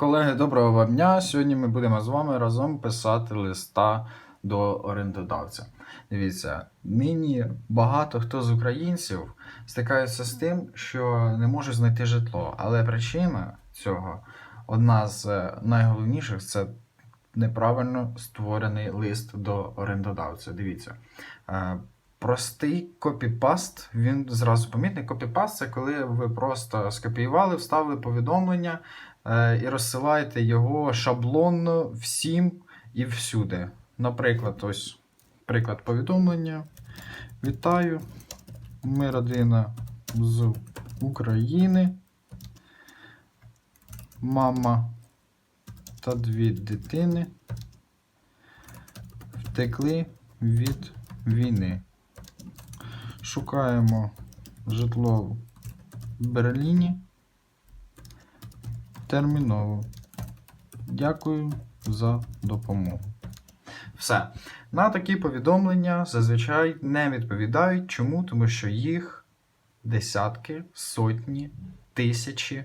Колеги, доброго вам дня. Сьогодні ми будемо з вами разом писати листа до орендодавця. Дивіться, нині багато хто з українців стикаються з тим, що не можуть знайти житло. Але причина цього, одна з е, найголовніших, це неправильно створений лист до орендодавця. Дивіться. Простий копіпаст, він зразу помітний. Копіпаст це коли ви просто скопіювали, вставили повідомлення е, і розсилаєте його шаблонно всім і всюди. Наприклад, ось приклад повідомлення. Вітаю. Ми родина з України. Мама та дві дитини втекли від війни. Шукаємо житло в Берліні. Терміново. Дякую за допомогу. Все. На такі повідомлення зазвичай не відповідають. Чому? Тому що їх десятки, сотні, тисячі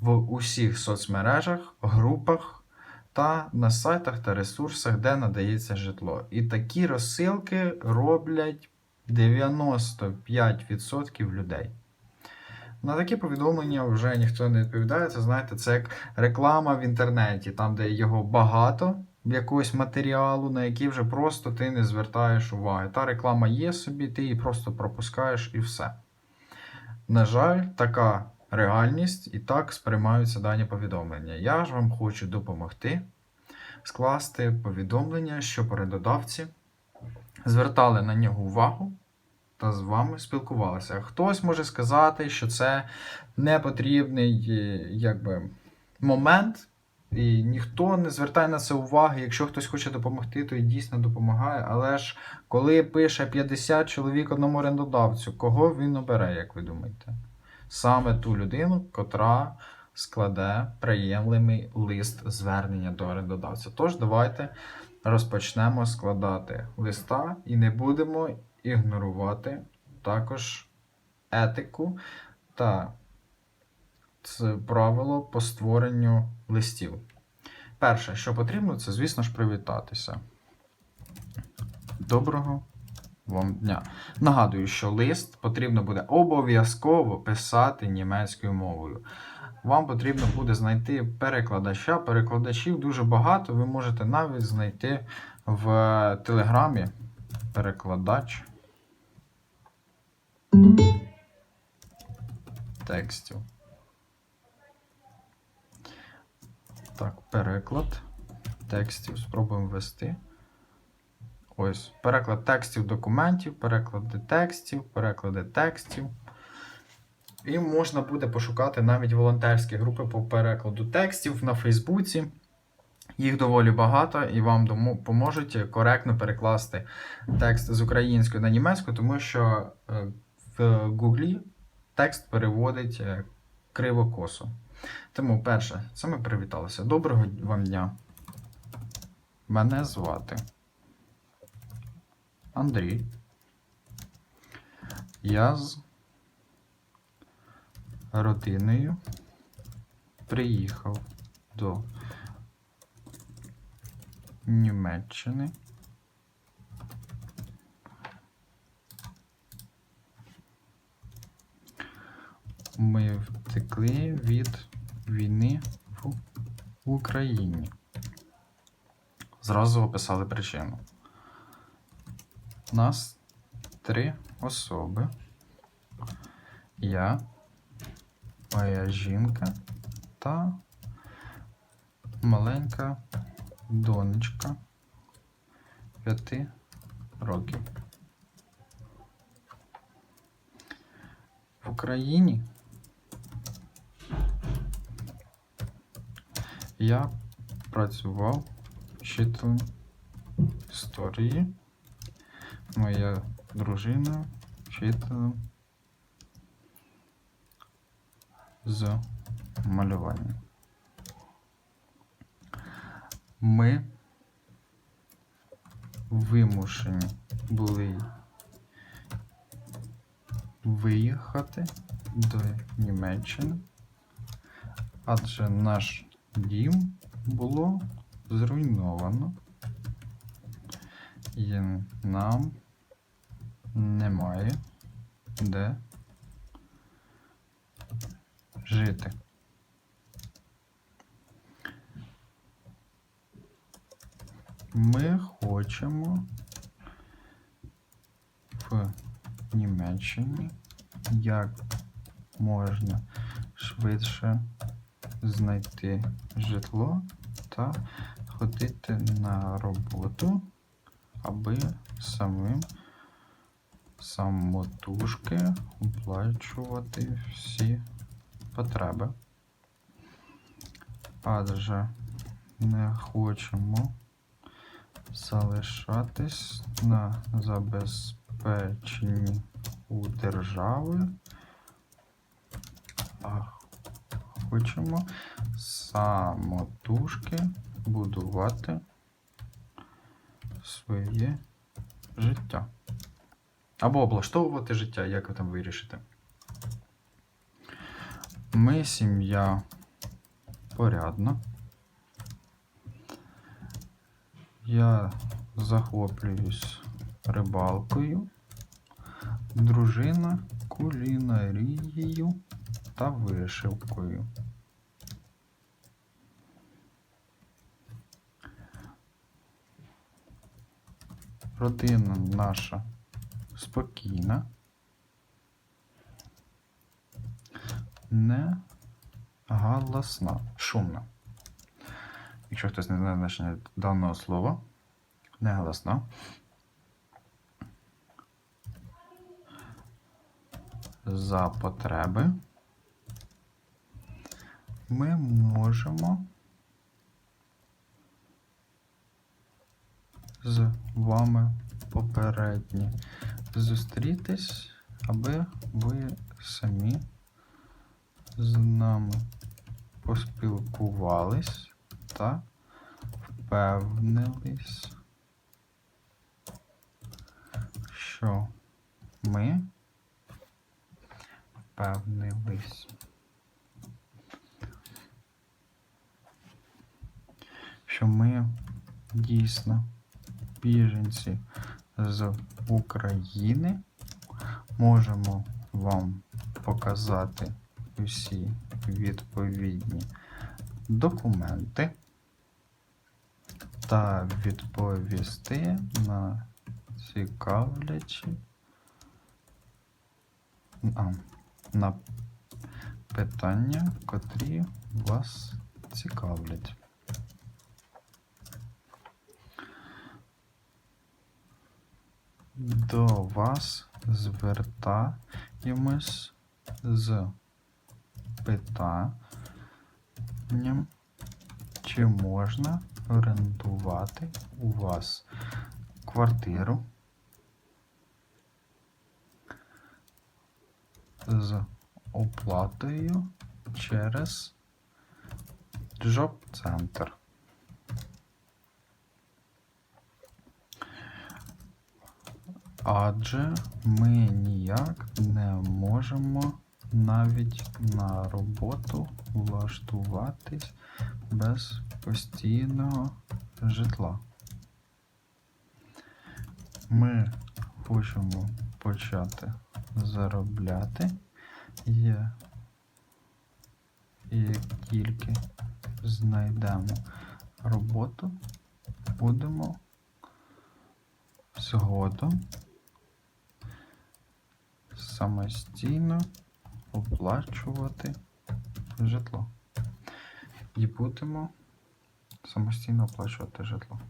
в усіх соцмережах, групах та на сайтах та ресурсах, де надається житло. І такі розсилки роблять 95% людей. На такі повідомлення вже ніхто не відповідає. Це знаєте, це як реклама в інтернеті, там, де його багато якогось матеріалу, на який вже просто ти не звертаєш уваги. Та реклама є собі, ти її просто пропускаєш і все. На жаль, така реальність і так сприймаються дані повідомлення. Я ж вам хочу допомогти скласти повідомлення, щоб орендодавці звертали на нього увагу та з вами спілкувалися. Хтось може сказати, що це непотрібний е, якби, момент, і ніхто не звертає на це уваги. Якщо хтось хоче допомогти, то і дійсно допомагає. Але ж коли пише 50 чоловік одному орендодавцю, кого він обере, як ви думаєте? Саме ту людину, котра складе приємливий лист звернення до орендодавця. Тож давайте розпочнемо складати листа і не будемо ігнорувати також етику та це правило по створенню листів. Перше, що потрібно, це, звісно ж, привітатися. Доброго вам дня. Нагадую, що лист потрібно буде обов'язково писати німецькою мовою. Вам потрібно буде знайти перекладача. Перекладачів дуже багато. Ви можете навіть знайти в Телеграмі перекладач текстів. Так, переклад текстів. Спробуємо ввести. Ось, переклад текстів документів, переклади текстів, переклади текстів. І можна буде пошукати навіть волонтерські групи по перекладу текстів на Фейсбуці. Їх доволі багато, і вам дому- поможуть коректно перекласти текст з української на німецьку, тому що е, в Гуглі текст переводить е, криво-косо. Тому, перше, це ми привіталися. Доброго вам дня. Мене звати Андрій. Я з родиною приїхав до Німеччини. Ми втекли від війни в Україні. Зразу описали причину. Нас три особи. Я, моя жінка та маленька донечка п'яти років. В Україні я працював вчителем історії. Моя дружина вчителем з малювання. Ми вимушені були виїхати до Німеччини, адже наш дім було зруйновано. І нам немає де жити. Ми хочемо в Німеччині як можна швидше знайти житло та ходити на роботу, аби самим самотужки оплачувати всі потреби. Адже не хочемо залишатись на забезпеченні у держави, а хочемо самотужки будувати своє життя. Або облаштовувати життя, як ви там вирішите. Ми сім'я порядна. Я захоплююсь рибалкою, дружина кулінарією та вишивкою. Родина наша спокійна, не галасна, шумна. Якщо хтось не знає значення даного слова, не голосна. За потреби ми можемо з вами попередні зустрітись, аби ви самі з нами поспілкувались та впевнились, що ми впевнились, що ми дійсно біженці з України. Можемо вам показати усі відповідні документи та відповісти на цікавлячі а, на питання, котрі вас цікавлять. До вас звертаємось з питанням, чи можна орендувати у вас квартиру з оплатою через джоб-центр. Адже ми ніяк не можемо навіть на роботу влаштуватись без постійного житла. Ми хочемо почати заробляти, і як тільки знайдемо роботу, будемо згодом самостійно оплачувати житло. І будемо самостійно оплачувати житло.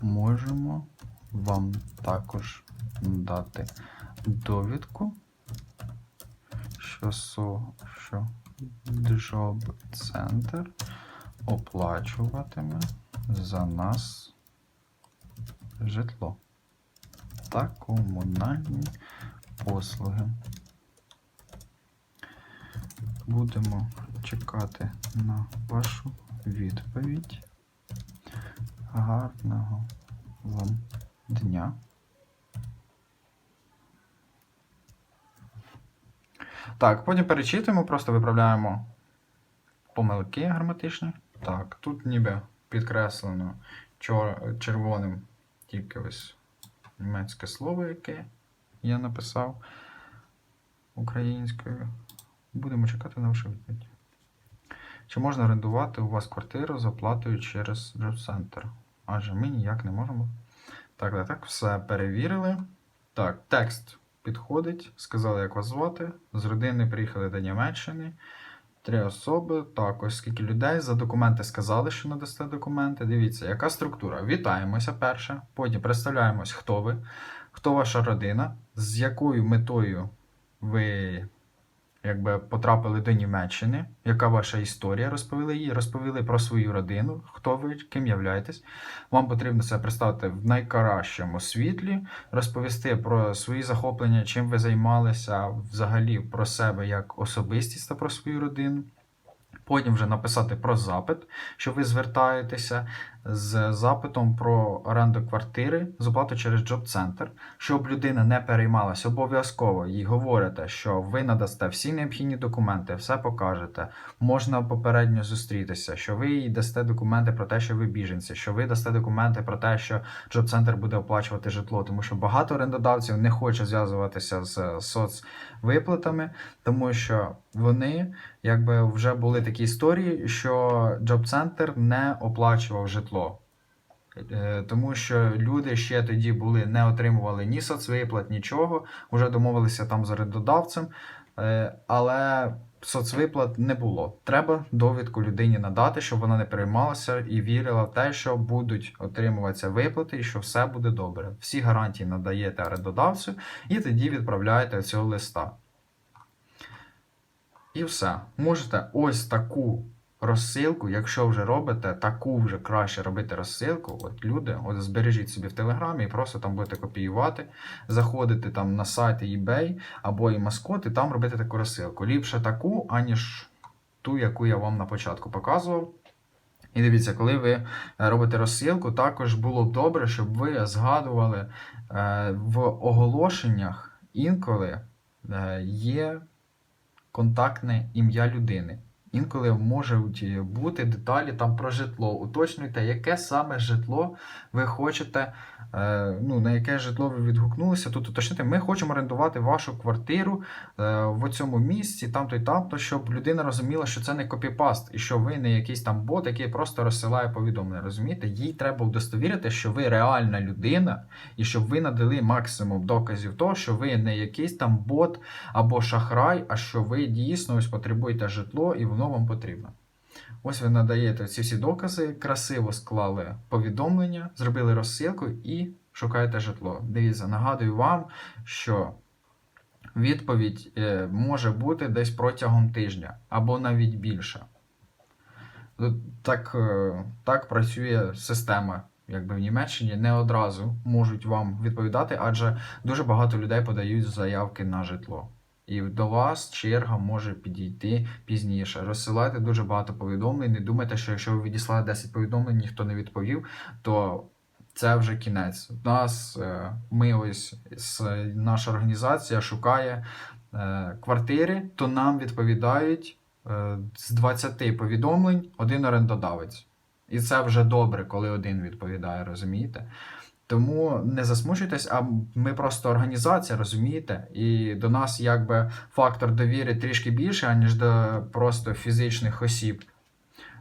Можемо вам також дати довідку, що, що Job Center оплачуватиме за нас житло та комунальні послуги. Будемо чекати на вашу відповідь. Гарного вам дня. Так, потім перечитуємо, просто виправляємо помилки граматичні. Так, тут ніби підкреслено червоним тільки ось німецьке слово, яке я написав українською. Будемо чекати на вашу відповідь. Чи можна орендувати у вас квартиру з оплатою через Джоб-центр? Адже ми ніяк не можемо. Так, так, так, все перевірили. Так, текст підходить. Сказали, як вас звати. З родини приїхали до Німеччини. Три особи. Так, ось скільки людей. За документи сказали, що надасте документи. Дивіться, яка структура. Вітаємося перше. Потім представляємось, хто ви, хто ваша родина, з якою метою ви якби потрапили до Німеччини, яка ваша історія, розповіли її, розповіли про свою родину, хто ви, ким являєтесь. Вам потрібно це представити в найкращому світлі, розповісти про свої захоплення, чим ви займалися, взагалі про себе як особистість та про свою родину. Потім вже написати про запит, що ви звертаєтеся з запитом про оренду квартири з оплатою через Джоб-центр, щоб людина не переймалася, обов'язково їй говорите, що ви надасте всі необхідні документи, все покажете. Можна попередньо зустрітися, що ви їй дасте документи про те, що ви біженці, що ви дасте документи про те, що Джоб-центр буде оплачувати житло, тому що багато орендодавців не хоче зв'язуватися з соцвиплатами, тому що вони якби вже були такі історії, що Джоб-центр не оплачував житло. Е, Тому що люди ще тоді були, не отримували ні соцвиплат, нічого, вже домовилися там з орендодавцем, е, але соцвиплат не було. Треба довідку людині надати, щоб вона не переймалася і вірила в те, що будуть отримуватися виплати і що все буде добре. Всі гарантії надаєте орендодавцю і тоді відправляєте цього листа. І все. Можете ось таку розсилку, якщо вже робите, таку вже краще робити розсилку. От люди, от збережіть собі в Телеграмі і просто там будете копіювати, заходити там на сайти eBay або і маскот, і там робити таку розсилку. Ліпше таку, аніж ту, яку я вам на початку показував. І дивіться, коли ви е, робите розсилку, також було б добре, щоб ви згадували е, в оголошеннях інколи е, є контактне ім'я людини. Інколи можуть бути деталі там про житло. Уточнюйте, яке саме житло ви хочете, е, ну, на яке житло ви відгукнулися. Тут уточнити, ми хочемо орендувати вашу квартиру е, в цьому місці, там-то і там-то, щоб людина розуміла, що це не копіпаст, і що ви не якийсь там бот, який просто розсилає повідомлення. Розумієте? Їй треба удостовірити, що ви реальна людина, і щоб ви надали максимум доказів того, що ви не якийсь там бот або шахрай, а що ви дійсно ось потребуєте житло і воно вам потрібно. Ось ви надаєте ці всі докази, красиво склали повідомлення, зробили розсилку і шукаєте житло. Дивіться, нагадую вам, що відповідь е, може бути десь протягом тижня або навіть більше. Так, е, так працює система. Якби в Німеччині не одразу можуть вам відповідати, адже дуже багато людей подають заявки на житло. І до вас черга може підійти пізніше. Розсилайте дуже багато повідомлень. Не думайте, що якщо ви відіслали 10 повідомлень, ніхто не відповів, то це вже кінець. У нас е, ми ось наша організація шукає е, квартири, то нам відповідають е, з 20 повідомлень один орендодавець. І це вже добре, коли один відповідає, розумієте? Тому не засмучуйтесь, а ми просто організація, розумієте? І до нас якби фактор довіри трішки більше, аніж до просто фізичних осіб.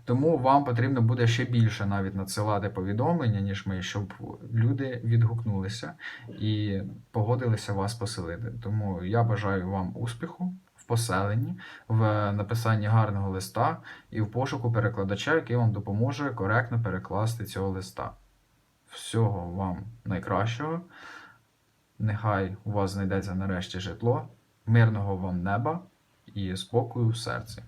Тому вам потрібно буде ще більше навіть надсилати повідомлення, ніж ми, щоб люди відгукнулися і погодилися вас поселити. Тому я бажаю вам успіху в поселенні, в написанні гарного листа і в пошуку перекладача, який вам допоможе коректно перекласти цього листа. Всього вам найкращого. Нехай у вас знайдеться нарешті житло, мирного вам неба і спокою в серці.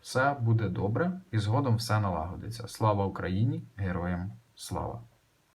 Все буде добре і згодом все налагодиться. Слава Україні! Героям слава!